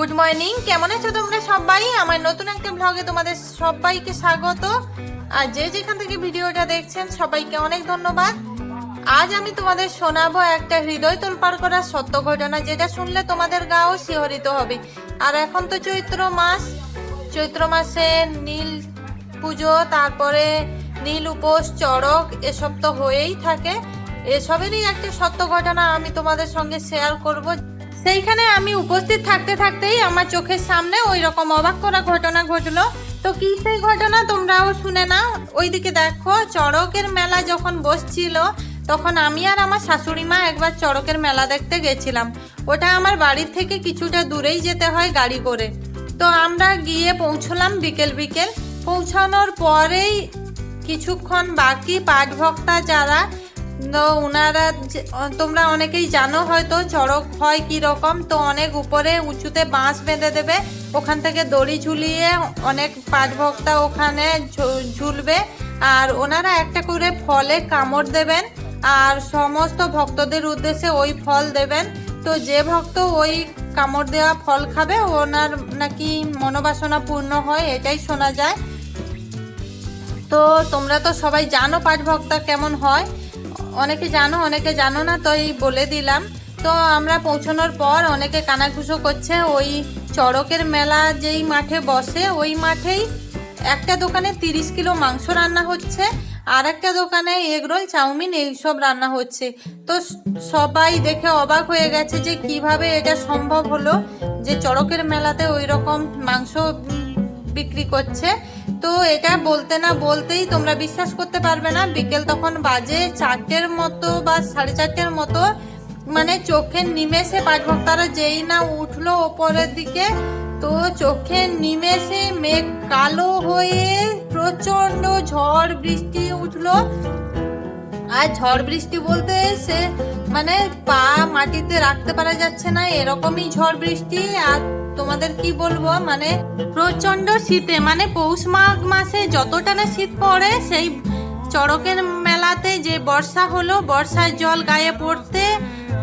Good morning কেমন আছো তোমরা সবাই? আমার নতুন একটা ব্লগে তোমাদের সবাইকে স্বাগত। আর যে যেখান থেকে ভিডিওটা দেখছেন, সবাইকে অনেক ধন্যবাদ। আজ আমি তোমাদের শোনাবো একটা হৃদয় তোলপাড় করা সত্য ঘটনা, যেটা শুনলে তোমাদের গাও শিহরিত হবে। আর এখন তো চৈত্র মাস। চৈত্র মাসে নীল পুজো, তারপরে নীল উপোস, চড়ক, এসব তো হয়েই থাকে। এসবেরই একটা সত্য ঘটনা আমি তোমাদের সঙ্গে শেয়ার করব। সেইখানে আমি উপস্থিত থাকতে থাকতেই আমার চোখের সামনে ওই রকম অবাক করা ঘটনা ঘটলো। তো কি সেই ঘটনা তোমরাও শুনে নাও। ওইদিকে দেখো, চড়কের মেলা যখন বসছিল, তখন আমি আর আমার শাশুড়ি মা একবার চড়কের মেলা দেখতে গেছিলাম। ওটা আমার বাড়ির থেকে কিছুটা দূরেই যেতে হয় গাড়ি করে। তো আমরা গিয়ে পৌঁছলাম বিকেল বিকেল। পৌঁছানোর পরেই কিছুক্ষণ বাকি পাঠ ভক্তা যারা তো ওনারা তোমরা অনেকেই জানো হয়তো, চড়ক হয় কি রকম তো অনেক উপরে উঁচুতে বাঁশ বেঁধে দেবে, ওখান থেকে দড়ি ঝুলিয়ে অনেক পাঁচ ভক্তা ওখানে ঝুলবে, আর ওনারা একটা করে ফলে কামড় দেবেন, আর সমস্ত ভক্তদের উদ্দেশ্যে ওই ফল দেবেন, তো যে ভক্ত ওই কামড় দেওয়া ফল খাবে, ওনার নাকি মনোবাসনা পূর্ণ হয়, এটাই শোনা যায়। তো তোমরা তো সবাই জানো পাঁচ ভক্তা কেমন হয় অনেকে জানো অনেকে জানো না, তো এই বলে দিলাম। তো আমরা পৌঁছানোর পর অনেকে কানাঘুষো করছে, ওই চড়কের মেলা যেই মাঠে বসে, ওই মাঠেই একটা দোকানে তিরিশ কিলো মাংস রান্না হচ্ছে, আর একটা দোকানে এগরোল চাউমিন এইসব রান্না হচ্ছে। তো সবাই দেখে অবাক হয়ে গেছে যে কীভাবে এটা সম্ভব হলো যে চড়কের মেলাতে ওই রকম মাংস বিক্রি করছে। তো এটা বলতে না বলতেই তোমরা বিশ্বাস করতে পারবে না। বিকেল তখন বাজে চারটের মতো বা সাড়ে চারটের মতো। মানে চোখের নিমেষে পাঁচ ভক্তারা যেই না উঠল ওপরের দিকে, তো চোখের নিমেষে মেঘ কালো হয়ে প্রচণ্ড ঝড় বৃষ্টি উঠল। আর ঝড় বৃষ্টি বলতে সে মানে পা মাটিতে রাখতে পারা যাচ্ছে না, এরকমই ঝড় বৃষ্টি। আর তোমাদের কি বলব? মানে প্রচণ্ড শীতে মানে পৌষ মাঘ মাসে যতটা না শীত পড়ে, সেই চড়কের মেলাতে যে বর্ষা হলো, বর্ষার জল গায়ে পড়তে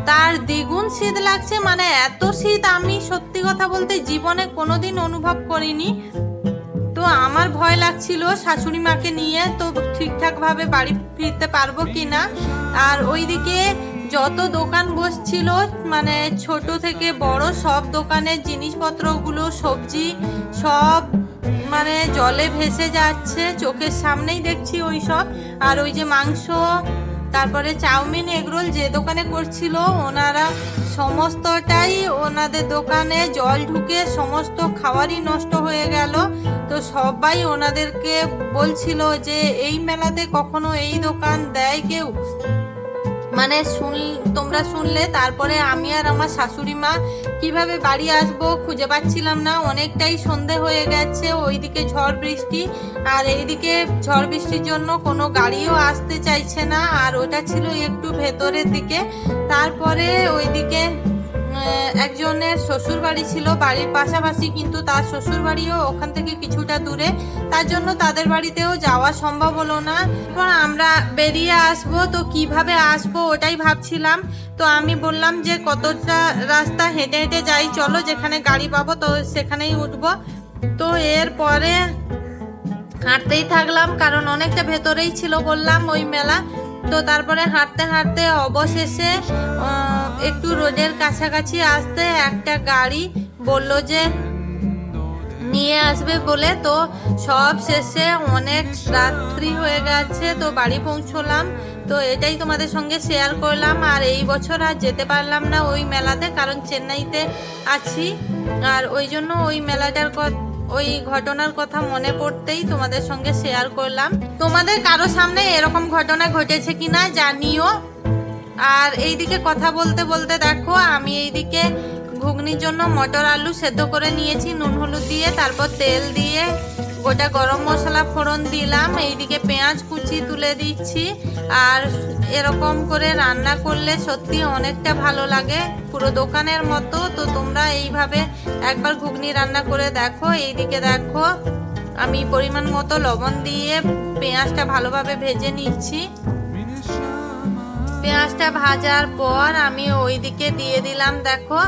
তার দ্বিগুণ শীত লাগছে। মানে এত শীত আমি সত্যি কথা বলতে জীবনে কোনোদিন অনুভব করিনি। তো আমার ভয় লাগছিল শাশুড়ি মাকে নিয়ে তো ঠিকঠাক ভাবে বাড়ি ফিরতে পারব কি না আর ওইদিকে যত দোকান বসছিল মানে ছোট থেকে বড় সব দোকানের জিনিসপত্রগুলো, সবজি সব মানে জলে ভেসে যাচ্ছে, চোখের সামনেই দেখছি ওই সব। আর ওই যে মাংস, তারপরে চাউমিন, এগরোল যে দোকানে করছিল, ওনারা সমস্তটাই ওনাদের দোকানে জল ঢুকে সমস্ত খাবারই নষ্ট হয়ে গেল। তো সবাই ওনাদেরকে বলছিল যে, এই মেলাতে কখনো এই দোকান দেয় কেউ? মানে শুন, তোমরা শুনলে তারপরে আমি আর আমার শাশুড়ি মা কীভাবে বাড়ি আসব খুঁজে পাচ্ছিলাম না। অনেকটাই সন্ধে হয়ে গেছে, ওইদিকে ঝড় বৃষ্টি। আর এইদিকে ঝড় বৃষ্টির জন্য কোনো গাড়িও আসতে চাইছে না। আর ওটা ছিল একটু ভেতরের দিকে। তারপরে ওইদিকে একজনের শ্বশুর বাড়ি ছিল, বাড়ির পাশাপাশি কিন্তু তার শ্বশুর বাড়িও ওখান থেকে কিছুটা দূরে। তার জন্য তাদের বাড়িতেও যাওয়া সম্ভব হলো না। এখন আমরা বেরিয়ে আসব, তো কীভাবে আসব ওটাই ভাবছিলাম। তো আমি বললাম যে কতটা রাস্তা হেঁটে হেঁটে যাই, চলো যেখানে গাড়ি পাবো তো সেখানেই উঠব। তো এরপরে হাঁটতেই থাকলাম, কারণ অনেকটা ভেতরেই ছিল বললাম ওই মেলা। তো তারপরে হাঁটতে হাঁটতে অবশেষে একটু রোডের কাছাকাছি আসতে একটা গাড়ি বলল যে নিয়ে আসবে বলে। তো সব শেষে অনেক রাত্রি হয়ে গেছে, তো বাড়ি পৌঁছলাম। তো এটাই তোমাদের সঙ্গে শেয়ার করলাম। আর এই বছর আর যেতে পারলাম না ওই মেলাতে, কারণ চেন্নাইতে আছি। আর ওই জন্য ওই মেলাটার কথা ওই ঘটনার কথা মনে পড়তেই তোমাদের সঙ্গে শেয়ার করলাম। তোমাদের কারও সামনে এরকম ঘটনা ঘটেছে কিনা জানিও। আর এইদিকে কথা বলতে বলতে দেখো, আমি এইদিকে ঘুগনির জন্য মটর আলু সেদ্ধ করে নিয়েছি, নুন হলুদ দিয়ে, তারপর তেল দিয়ে, গোটা গরম মশলা ফোড়ন দিলাম, এইদিকে পেঁয়াজ কুচি তুলে দিচ্ছি, আর এরকম করে রান্না করলে সত্যি অনেকটা ভালো লাগে, পুরো দোকানের মতো, তো তোমরা এইভাবে একবার ঘুগনি রান্না করে দেখো, এইদিকে দেখো, আমি পরিমাণ মতো লবণ দিয়ে পেঁয়াজটা ভালোভাবে ভেজে নিচ্ছি। পেঁয়াজটা ভাজার পর আমি ওইদিকে দিয়ে দিলাম, দেখো।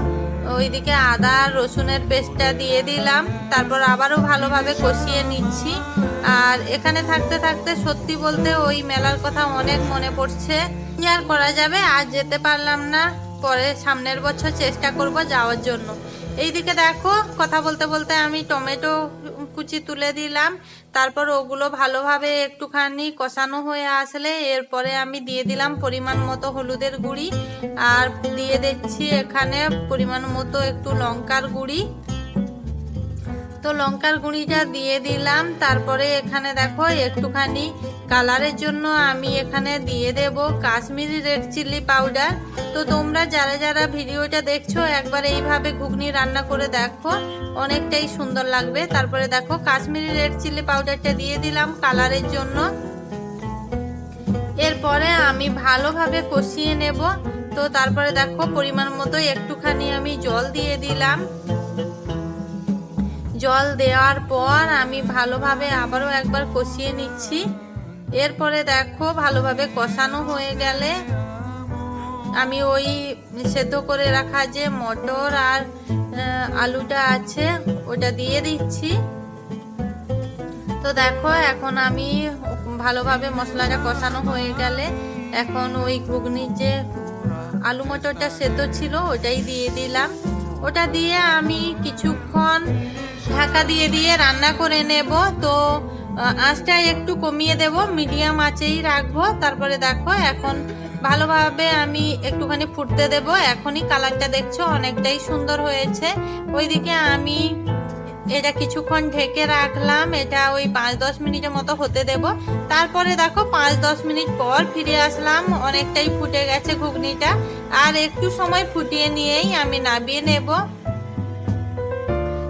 ওইদিকে আদা আর রসুনের পেস্টটা দিয়ে দিলাম। তারপর আবারও ভালোভাবে কষিয়ে নিচ্ছি। আর এখানে থাকতে থাকতে সত্যি বলতে ওই মেলার কথা অনেক মনে পড়ছে। কি আর করা যাবে? আজ যেতে পারলাম না। পরে সামনের বছর চেষ্টা করব যাওয়ার জন্য। এইদিকে দেখো, কথা বলতে বলতে আমি টমেটো কুচি তুলে দিলাম। তারপর ওগুলো ভালোভাবে একটুখানি কষানো হয়ে আসলে এরপরে আমি দিয়ে দিলাম পরিমাণ মতো হলুদের গুঁড়ি। আর দিয়ে দিচ্ছি এখানে পরিমাণ মতো একটু লঙ্কার গুঁড়ি। তো লঙ্কার গুঁড়িটা দিয়ে দিলাম। তারপরে এখানে দেখো, একটুখানি কালারের জন্য আমি এখানে দিয়ে দেব কাশ্মীরি রেড চিলি পাউডার। তো তোমরা যারা যারা ভিডিওটা দেখছ, একবার এইভাবে ঘুগনি রান্না করে দেখো, অনেকটাই সুন্দর লাগবে। তারপরে দেখো, কাশ্মীরি রেড চিলি পাউডারটা দিয়ে দিলাম কালারের জন্য। এরপরে আমি ভালোভাবে কষিয়ে নেব। তো তারপরে দেখো, পরিমাণ মতো একটুখানি আমি জল দিয়ে দিলাম। জল দেওয়ার পর আমি ভালোভাবে আবারও একবার কষিয়ে নিচ্ছি। এরপরে দেখো ভালোভাবে কষানো হয়ে গেলে আমি ওই সেদ্ধ করে রাখা যে মটর আর আলুটা আছে, ওটা দিয়ে দিচ্ছি। তো দেখো এখন আমি ভালোভাবে মশলাটা কষানো হয়ে গেলে এখন ওই ঘুগনির যে আলু মটরটা সেদ্ধ ছিল ওটাই দিয়ে দিলাম। ওটা দিয়ে আমি কিছুক্ষণ ঢাকা দিয়ে দিয়ে রান্না করে নেব। তো আঁচটা একটু কমিয়ে দেব, মিডিয়াম আঁচেই রাখব। তারপরে দেখো, এখন ভালোভাবে আমি একটুখানি ফুটতে দেব। এখনই কালারটা দেখছ, অনেকটাই সুন্দর হয়েছে। ওইদিকে আমি এটা কিছুক্ষণ ঢেকে রাখলাম। এটা ওই পাঁচ দশ মিনিটের মতো হতে দেব। তারপরে দেখো, পাঁচ দশ মিনিট পর ফিরে আসলাম। অনেকটাই ফুটে গেছে ঘুগনিটা। আর একটু সময় ফুটিয়ে নিয়েই আমি নাবিয়ে নেব।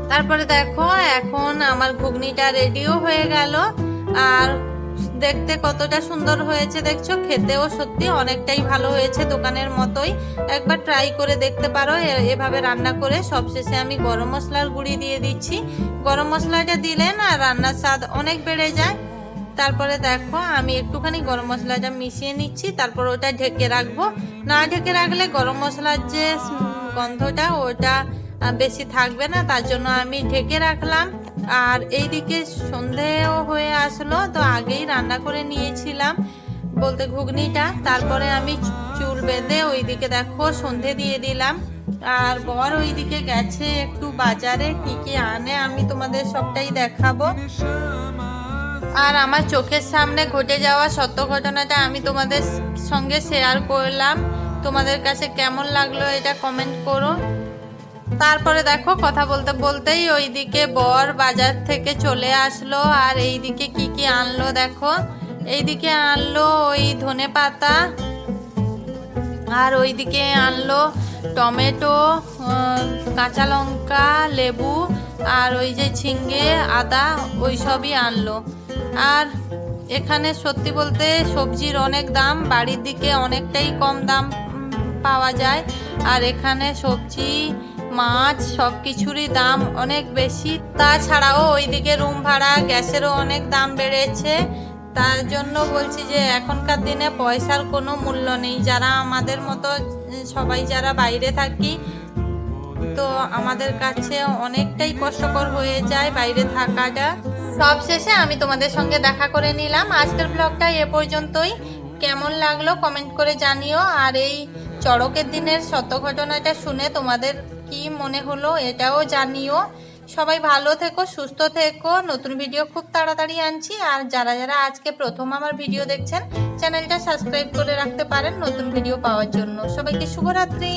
তারপরে দেখো, এখন আমার ঘুগনিটা রেডিও হয়ে গেল। আর দেখতে কতটা সুন্দর হয়েছে, দেখছ? খেতেও সত্যি অনেকটাই ভালো হয়েছে দোকানের মতোই। একবার ট্রাই করে দেখতে পারো এভাবে রান্না করে সবশেষে আমি গরম মশলার গুঁড়ি দিয়ে দিচ্ছি। গরম মশলাটা দিলে না রান্নার স্বাদ অনেক বেড়ে যায়। তারপরে দেখো, আমি একটুখানি গরম মশলাটা মিশিয়ে নিচ্ছি, তারপর ওটা ঢেকে রাখব। না ঢেকে রাখলে গরম মশলার যে গন্ধটা, ওটা বেশি থাকবে না, তার জন্য আমি ঢেকে রাখলাম। আর এইদিকে সন্ধেও হয়ে আসলো, তো আগেই রান্না করে নিয়েছিলাম বলতে ঘুগনিটা। তারপরে আমি চুল বেঁধে ওইদিকে দেখো সন্ধে দিয়ে দিলাম। আর বর ওইদিকে গেছে একটু বাজারে, কি কি আনে আমি তোমাদের সবটাই দেখাবো। আর আমার চোখের সামনে ঘটে যাওয়া সত্য ঘটনাটা আমি তোমাদের সঙ্গে শেয়ার করলাম। তোমাদের কাছে কেমন লাগল এটা কমেন্ট করো। তারপরে দেখো কথা বলতে বলতেই ওইদিকে বর বাজার থেকে চলে আসলো, আর এইদিকে কি কি আনলো দেখো? এইদিকে আনলো ওই ধনে পাতা, আর ওইদিকে আনলো টমেটো কাঁচা লঙ্কা, লেবু, আর ওই যে ঝিঙ্গে আদা, ওই সবই আনলো। আর এখানে সত্যি বলতে সবজির অনেক দাম, বাড়ির দিকে অনেকটাই কম দাম পাওয়া যায়। আর এখানে সবজি মাছ সব কিছুরই দাম অনেক বেশি। তাছাড়াও ওইদিকে রুম ভাড়া, গ্যাসেরও অনেক দাম বেড়েছে। তার জন্য বলছি যে এখনকার দিনে পয়সার কোনো মূল্য নেই। যারা আমাদের মতো, সবাই যারা বাইরে থাকি, তো আমাদের কাছে অনেকটাই কষ্টকর হয়ে যায় বাইরে থাকাটা। সব শেষে আমি তোমাদের সঙ্গে দেখা করে নিলাম। আজকের ব্লগটা এ পর্যন্তই। কেমন লাগল কমেন্ট করে জানিও। আর এই চড়কের দিনের সত্য ঘটনাটা শুনে তোমাদের কি মনে হলো এটাও জানিও। সবাই ভালো থেকো, সুস্থ থেকো। নতুন ভিডিও খুব তাড়াতাড়ি আনছি। আর যারা যারা আজকে প্রথম আমার ভিডিও দেখছেন, চ্যানেলটা সাবস্ক্রাইব করে রাখতে পারেন নতুন ভিডিও পাওয়ার জন্য। সবাইকে শুভরাত্রি।